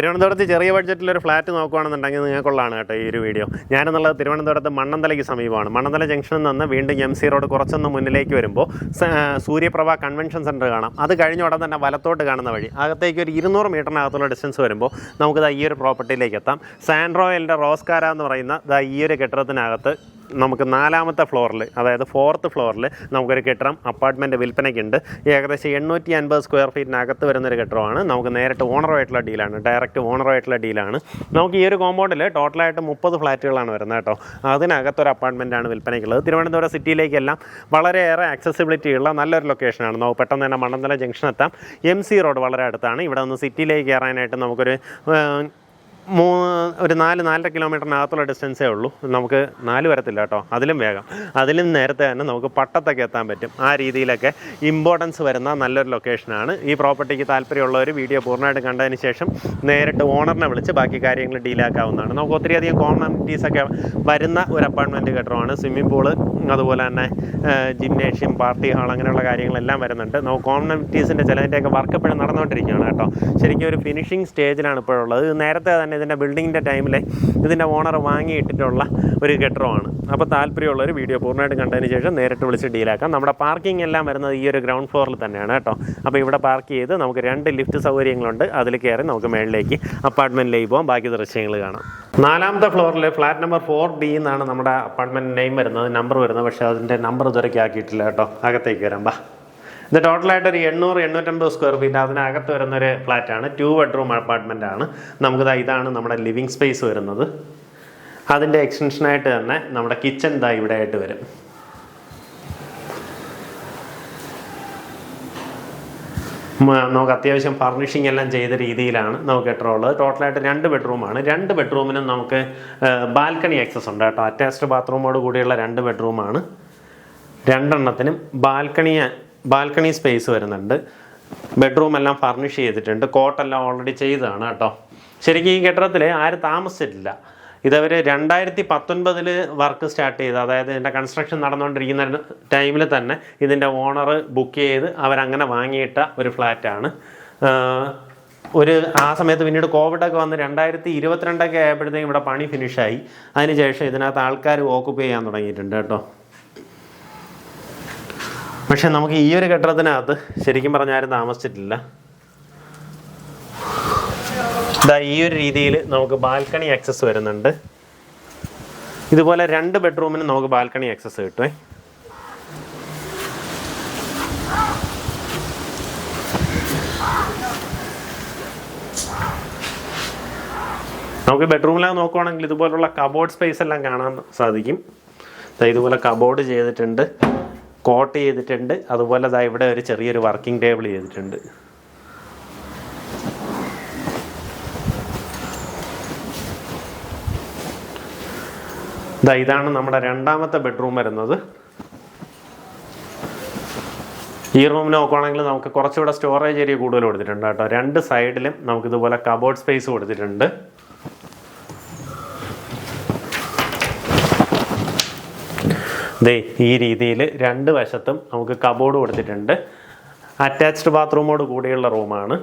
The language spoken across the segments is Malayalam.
തിരുവനന്തപുരത്ത് ചെറിയ ബഡ്ജറ്റിൽ ഒരു ഫ്ലാറ്റ് നോക്കുകയാണെന്നുണ്ടെങ്കിൽ നിങ്ങൾക്കുള്ളതാണ് കേട്ടോ ഈ ഒരു വീഡിയോ ഞാനെന്നുള്ളത് തിരുവനന്തപുരത്ത് മണ്ണന്തലയ്ക്ക് സമീപമാണ്. മണ്ണന്തല ജംഗ്ഷനിൽ നിന്ന് വീണ്ടും എം സി റോഡ് കുറച്ചൊന്ന് മുന്നിലേക്ക് വരുമ്പോൾ സൂര്യപ്രഭ കൺവെൻഷൻ സെന്റർ കാണാം. അത് കഴിഞ്ഞ ഉടൻ തന്നെ വലത്തോട്ട് കാണുന്ന വഴി. അകത്തേക്ക് ഒരു ഇരുന്നൂറ് മീറ്ററിനകത്തുള്ള ഡിസ്റ്റൻസ് വരുമ്പോൾ നമുക്ക് ദാ ഈ ഒരു പ്രോപ്പർട്ടിയിലേക്ക് എത്താം. സാൻഡ്രോയലിന്റെ റോസ്കാര എന്ന് പറയുന്ന ഈ ഒരു കെട്ടിടത്തിനകത്ത് നമുക്ക് നാലാമത്തെ ഫ്ലോറിൽ അതായത് ഫോർത്ത് ഫ്ലോറിൽ നമുക്കൊരു കെട്ടിടം അപ്പാർട്ട്മെന്റ് വിൽപ്പനയ്ക്കുണ്ട്. ഏകദേശം എണ്ണൂറ്റി അൻപത് സ്ക്വയർ ഫീറ്റിനകത്ത് വരുന്നൊരു കെട്ടിടമാണ്. നമുക്ക് നേരിട്ട് ഓണറുമായിട്ടുള്ള ഡീലാണ് ഡയറക്റ്റ് ഓണറുമായിട്ടുള്ള ഡീലാണ് നമുക്ക് ഈ ഒരു കോമ്പൗണ്ടിൽ ടോട്ടലായിട്ട് മുപ്പത് ഫ്ലാറ്റുകളാണ് വരുന്നത് കേട്ടോ. അതിനകത്തൊരു അപ്പാർട്ട്മെന്റാണ് വിൽപ്പനയ്ക്കുള്ളത്. തിരുവനന്തപുരം സിറ്റിയിലേക്കെല്ലാം വളരെയേറെ ആക്സസിബിലിറ്റി ഉള്ള നല്ലൊരു ലൊക്കേഷനാണ് നമുക്ക് പെട്ടെന്ന് തന്നെ മണ്ണന്തല ജംഗ്ഷൻ എത്താം. എം സി റോഡ് വളരെ അടുത്താണ്. ഇവിടെ നിന്ന് സിറ്റിയിലേക്ക് കയറാനായിട്ട് നമുക്കൊരു മൂ ഒരു നാല് നാലര കിലോമീറ്ററിനകത്തുള്ള ഡിസ്റ്റൻസേ ഉള്ളൂ. നമുക്ക് നാല് വരത്തില്ല കേട്ടോ. അതിലും വേഗം. അതിലും നേരത്തെ തന്നെ നമുക്ക് പട്ടത്തൊക്കെ എത്താൻ പറ്റും. ആ രീതിയിലൊക്കെ ഇമ്പോർട്ടൻസ് വരുന്ന നല്ലൊരു ലൊക്കേഷനാണ് ഈ പ്രോപ്പർട്ടിക്ക് താല്പര്യമുള്ളവർ വീഡിയോ പൂർണമായിട്ട് കണ്ടതിന് ശേഷം നേരിട്ട് ഓണറിനെ വിളിച്ച് ബാക്കി കാര്യങ്ങൾ ഡീലാക്കാവുന്നതാണ് നമുക്ക് ഒത്തിരിയധികം കോമണിറ്റീസ് ഒക്കെ വരുന്ന ഒരു അപ്പാർട്ട്മെന്റ് കെട്ടിടമാണ് സ്വിമ്മിംഗ് പൂൾ അതുപോലെ തന്നെ ജിംനേഷ്യം പാർട്ടി ഹാൾ അങ്ങനെയുള്ള കാര്യങ്ങളെല്ലാം വരുന്നുണ്ട്. നമുക്ക് കോമണിറ്റീസിന്റെ ചിലതിന്റെയൊക്കെ വർക്ക് നടന്നുകൊണ്ടിരിക്കുകയാണ് കേട്ടോ. ശരിക്കും ഒരു ഫിനിഷിംഗ് സ്റ്റേജിലാണ് ഇപ്പോഴുള്ളത്. നേരത്തെ തന്നെ ഇതിന്റെ ബിൽഡിങ്ങിന്റെ ടൈമിൽ ഇതിന്റെ ഓണർ വാങ്ങിയിട്ടിട്ടുള്ള ഒരു കെട്ടിടമാണ്. അപ്പോൾ താല്പര്യമുള്ള ഒരു വീഡിയോ പൂർണമായിട്ട് കണ്ടതിന് ശേഷം നേരിട്ട് വിളിച്ച് ഡീലാക്കാം. നമ്മുടെ പാർക്കിംഗ് എല്ലാം വരുന്നത് ഈ ഒരു ഗ്രൗണ്ട് ഫ്ലോറിൽ തന്നെയാണ് കേട്ടോ. അപ്പോൾ ഇവിടെ പാർക്ക് ചെയ്ത് നമുക്ക് രണ്ട് ലിഫ്റ്റ് സൗകര്യങ്ങളുണ്ട്. അതിൽ കയറി നമുക്ക് മേളിലേക്ക് അപ്പാർട്ട്മെന്റിലേക്ക് പോകാം ബാക്കി ദൃശ്യങ്ങൾ കാണാം. നാലാമത്തെ ഫ്ലോറിൽ ഫ്ലാറ്റ് നമ്പർ ഫോർ ബി എന്നാണ് നമ്മുടെ അപ്പാർട്ട്മെന്റ് നെയിം വരുന്നത്. നമ്പർ വരുന്നത്. പക്ഷേ അതിന്റെ നമ്പർ ഇതുവരെയ്ക്ക് ആക്കിയിട്ടില്ല കേട്ടോ. അകത്തേക്ക് വരാം. ബാ. ഇത് ടോട്ടലായിട്ട് ഒരു എണ്ണൂറ് എണ്ണൂറ്റമ്പത് സ്ക്വയർ ഫീറ്റ് അതിനകത്ത് വരുന്ന വരുന്നൊരു ഫ്ലാറ്റാണ് ടു ബെഡ്റൂം അപ്പാർട്ട്മെന്റ് ആണ്. നമുക്കിതാ ഇതാണ് നമ്മുടെ ലിവിങ് സ്പേസ് വരുന്നത്. അതിന്റെ എക്സ്റ്റൻഷനായിട്ട് തന്നെ നമ്മുടെ കിച്ചൺ ഇതാ ഇവിടെ ആയിട്ട് വരും നമുക്ക് അത്യാവശ്യം ഫർണിഷിംഗ് എല്ലാം ചെയ്ത രീതിയിലാണ് നമുക്ക് എട്ടോ ഉള്ളത്. ടോട്ടലായിട്ട് രണ്ട് ബെഡ്റൂമാണ് രണ്ട് ബെഡ്റൂമിനും നമുക്ക് ബാൽക്കണി ആക്സസ് ഉണ്ട് കേട്ടോ. അറ്റാച്ച്ഡ് ബാത്റൂമോട് കൂടിയുള്ള രണ്ട് ബെഡ്റൂമാണ് രണ്ടെണ്ണത്തിനും ബാൽക്കണി ബാൽക്കണി സ്പേസ് വരുന്നുണ്ട്. ബെഡ്റൂം എല്ലാം ഫർണിഷ് ചെയ്തിട്ടുണ്ട്. കോട്ടെല്ലാം ഓൾറെഡി ചെയ്തതാണ് കേട്ടോ. ശരിക്കും ഈ കെട്ടിടത്തിൽ ആരും താമസിച്ചിട്ടില്ല. ഇതവർ രണ്ടായിരത്തി പത്തൊൻപതിൽ വർക്ക് സ്റ്റാർട്ട് ചെയ്ത് അതായത് ഇതിന്റെ കൺസ്ട്രക്ഷൻ നടന്നുകൊണ്ടിരിക്കുന്ന ടൈമിൽ തന്നെ ഇതിന്റെ ഓണർ ബുക്ക് ചെയ്ത് അവരങ്ങനെ വാങ്ങിയിട്ട ഒരു ഫ്ലാറ്റാണ് ഒരു ആ സമയത്ത് പിന്നീട് കോവിഡൊക്കെ വന്ന് രണ്ടായിരത്തി ഇരുപത്തിരണ്ടൊക്കെ ആയപ്പോഴത്തേക്കും ഇവിടെ പണി ഫിനിഷായി അതിനുശേഷം ഇതിനകത്ത് ആൾക്കാർ ഓക്കുപ്പൈ ചെയ്യാൻ തുടങ്ങിയിട്ടുണ്ട് കേട്ടോ. പക്ഷെ നമുക്ക് ഈ ഒരു കെട്ടിടത്തിനകത്ത് ശരിക്കും പറഞ്ഞാൽ താമസിച്ചിട്ടില്ല. ഇതാ ഈ ഒരു രീതിയിൽ നമുക്ക് ബാൽക്കണി ആക്സസ് വരുന്നുണ്ട്. ഇതുപോലെ രണ്ട് ബെഡ്റൂമിന് നമുക്ക് ബാൽക്കണി ആക്സസ് കിട്ടുമേ നമുക്ക് ബെഡ്റൂമിലാണ് നോക്കുവാണെങ്കിൽ ഇതുപോലുള്ള കബോർഡ് സ്പേസ് എല്ലാം കാണാൻ സാധിക്കും. ഇതുപോലെ കബോർഡ് ചെയ്തിട്ടുണ്ട്. കോട്ട് ചെയ്തിട്ടുണ്ട്. അതുപോലെ ദാ ഇവിടെ ഒരു ചെറിയൊരു വർക്കിംഗ് ടേബിൾ ചെയ്തിട്ടുണ്ട്. ദാ ഇതാണ് നമ്മുടെ രണ്ടാമത്തെ ബെഡ്റൂം വരുന്നത്. ഈ റൂമിൽ നോക്കുവാണെങ്കിൽ നമുക്ക് കുറച്ചുകൂടെ സ്റ്റോറേജ് ഏരിയ കൂടുതൽ കൊടുത്തിട്ടുണ്ട് കേട്ടോ. രണ്ട് സൈഡിലും നമുക്ക് ഇതുപോലെ കബോർഡ് സ്പേസ് കൊടുത്തിട്ടുണ്ട്. ദേ ഈ രീതിയിൽ രണ്ട് വശത്തും നമുക്ക് കബോർഡ് കൊടുത്തിട്ടുണ്ട്. അറ്റാച്ച്ഡ് ബാത്റൂമോട് കൂടിയുള്ള റൂമാണ്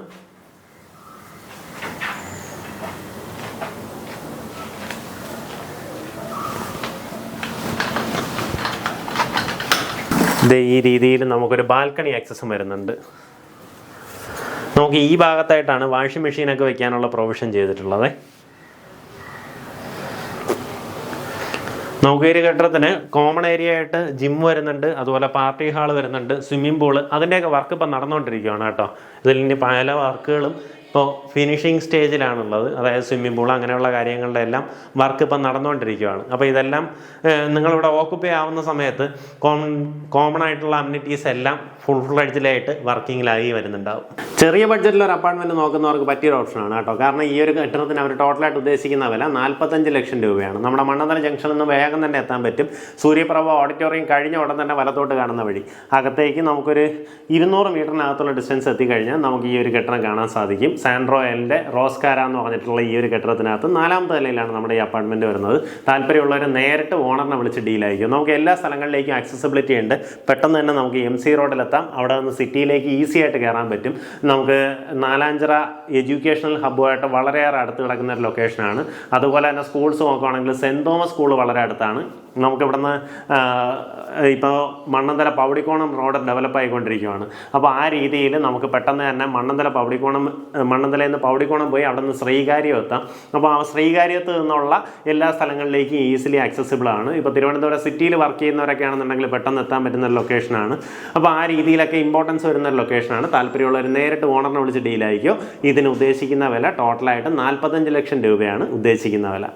ദേ ഈ രീതിയിൽ നമുക്കൊരു ബാൽക്കണി ആക്സസും വരുന്നുണ്ട്. നമുക്ക് ഈ ഭാഗത്തായിട്ടാണ് വാഷിംഗ് മെഷീനൊക്കെ വെക്കാനുള്ള പ്രൊവിഷൻ ചെയ്തിട്ടുള്ളത്. നമുക്ക് ഘട്ടത്തിന് കോമൺ ഏരിയ ആയിട്ട് ജിം വരുന്നുണ്ട് അതുപോലെ പാർട്ടി ഹാൾ വരുന്നുണ്ട് സ്വിമ്മിംഗ് പൂൾ അതിന്റെയൊക്കെ വർക്ക് ഇപ്പം നടന്നുകൊണ്ടിരിക്കുകയാണ് കേട്ടോ. ഇതിൽ ഇനി പല വർക്കുകളും ഇപ്പോൾ ഫിനിഷിങ് സ്റ്റേജിലാണുള്ളത് അതായത് സ്വിമ്മിംഗ് പൂൾ അങ്ങനെയുള്ള കാര്യങ്ങളുടെ എല്ലാം വർക്ക് ഇപ്പം നടന്നുകൊണ്ടിരിക്കുകയാണ് അപ്പോൾ ഇതെല്ലാം നിങ്ങളിവിടെ ഓക്കുപ്പൈ ആവുന്ന സമയത്ത് കോമൺ കോമൺ ആയിട്ടുള്ള അമ്യൂണിറ്റീസ് എല്ലാം ഫുൾ ഫ്ലഡ്ജിലായിട്ട് വർക്കിങ്ങിലായി വരുന്നുണ്ടാവും. ചെറിയ ബഡ്ജറ്റിൽ ഒരു അപ്പാർട്ട്മെന്റ് നോക്കുന്നവർക്ക് പറ്റിയൊരു ഓപ്ഷനാണ് കേട്ടോ. കാരണം ഈ ഒരു കെട്ടിടത്തിന് അവർ ടോട്ടലായിട്ട് ഉദ്ദേശിക്കുന്ന വില നാൽപ്പത്തഞ്ച് ലക്ഷം രൂപയാണ്. നമ്മുടെ മണ്ണന്തല ജംഗ്ഷനിൽ നിന്ന് വേഗം തന്നെ എത്താൻ പറ്റും. സൂര്യപ്രഭ ഓഡിറ്റോറിയം കഴിഞ്ഞ ഉടൻ തന്നെ വലത്തോട്ട് കാണുന്ന വഴി. അകത്തേക്ക് നമുക്കൊരു ഇരുന്നൂറ് മീറ്ററിനകത്തുള്ള ഡിസ്റ്റൻസ് എത്തിക്കഴിഞ്ഞാൽ നമുക്ക് ഈ ഒരു കെട്ടിടം കാണാൻ സാധിക്കും. സാൻഡ്രോയലിന്റെ റോസ്കാര എന്ന് പറഞ്ഞിട്ടുള്ള ഈ ഒരു കെട്ടിടത്തിനകത്ത് നാലാമത്തെ നിലയിലാണ് നമ്മുടെ ഈ അപ്പാർട്ട്മെന്റ് വരുന്നത്. താല്പര്യമുള്ളവർ നേരിട്ട് ഓണറിനെ വിളിച്ച് ഡീലായിരിക്കും നമുക്ക് എല്ലാ സ്ഥലങ്ങളിലേക്കും ആക്സസിബിലിറ്റി ഉണ്ട്. പെട്ടെന്ന് തന്നെ നമുക്ക് എം സി റോഡിലെത്താം അവിടെ നിന്ന് സിറ്റിയിലേക്ക് ഈസി ആയിട്ട് കയറാൻ പറ്റും. നമുക്ക് നാലാഞ്ചിറ എഡ്യൂക്കേഷണൽ ഹബ്ബുമായിട്ട് വളരെയേറെ അടുത്ത് കിടക്കുന്ന ഒരു ലൊക്കേഷനാണ് അതുപോലെ തന്നെ സ്കൂൾസ് നോക്കുകയാണെങ്കിൽ സെന്റ് തോമസ് സ്കൂൾ വളരെ അടുത്താണ്. നമുക്ക് ഇവിടുന്ന് ഇപ്പോൾ മണ്ണന്തല പവടിക്കോണം റോഡ് ഡെവലപ്പ് ആയിക്കൊണ്ടിരിക്കുകയാണ് അപ്പോൾ ആ രീതിയിൽ നമുക്ക് പെട്ടെന്ന് തന്നെ മണ്ണന്തല പവടിക്കോണം മണ്ണന്തലയിൽ നിന്ന് പവടിക്കോണം പോയി അവിടെ നിന്ന് ശ്രീകാര്യം എത്താം അപ്പോൾ ആ ശ്രീകാര്യത്ത് നിന്നുള്ള എല്ലാ സ്ഥലങ്ങളിലേക്കും ഈസിലി ആക്സസിബിൾ ആണ്. ഇപ്പോൾ തിരുവനന്തപുരം സിറ്റിയിൽ വർക്ക് ചെയ്യുന്നവരൊക്കെ ആണെന്നുണ്ടെങ്കിൽ പെട്ടെന്ന് എത്താൻ പറ്റുന്ന ലൊക്കേഷനാണ് അപ്പോൾ ആ രീതിയിലൊക്കെ ഇമ്പോർട്ടൻസ് വരുന്ന ലൊക്കേഷനാണ് താല്പര്യമുള്ളവർ നേരിട്ട് ഓണറിനെ വിളിച്ച് ഡീലായിരിക്കും ഇതിന് ഉദ്ദേശിക്കുന്ന വില ടോട്ടലായിട്ട് നാൽപ്പത്തഞ്ച് ലക്ഷം രൂപയാണ് ഉദ്ദേശിക്കുന്ന വില.